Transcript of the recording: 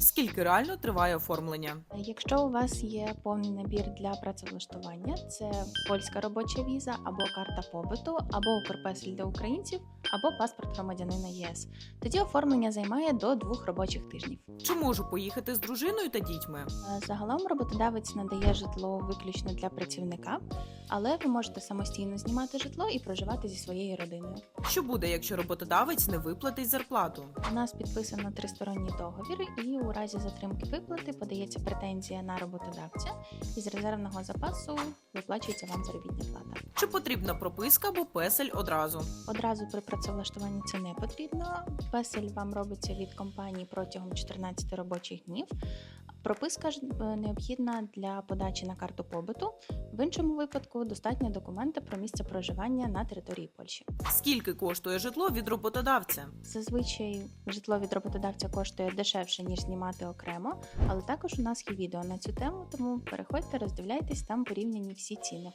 Скільки реально триває оформлення? Якщо у вас є повний набір для працевлаштування, це польська робоча віза, або карта побуту, або Укрпесель для українців, або паспорт громадянина ЄС. Тоді оформлення займає до двох робочих тижнів. Чи можу поїхати з дружиною та дітьми? Е, Загалом роботодавець надає житло виключно для працівника, але ви можете самостійно знімати житло і проживати зі своєю родиною. Що буде, якщо роботодавець не виплатить зарплату? У нас підписано тристоронній договір, і у разі затримки виплати подається претензія на роботодавця, і з резервного запасу виплачується вам заробітна плата. Чи потрібна прописка або песель одразу? Одразу при працевлаштуванні це не потрібно. Песель вам робиться від компанії протягом 14 робочих днів. Прописка ж е, необхідна для подачі на карту побуту. В іншому випадку достатньо документи про місце проживання на території Польщі. Скільки коштує житло від роботодавця? Зазвичай житло від роботодавця коштує дешевше ніж знімати окремо, але також у нас є відео на цю тему, тому переходьте, роздивляйтесь там порівняні всі ціни.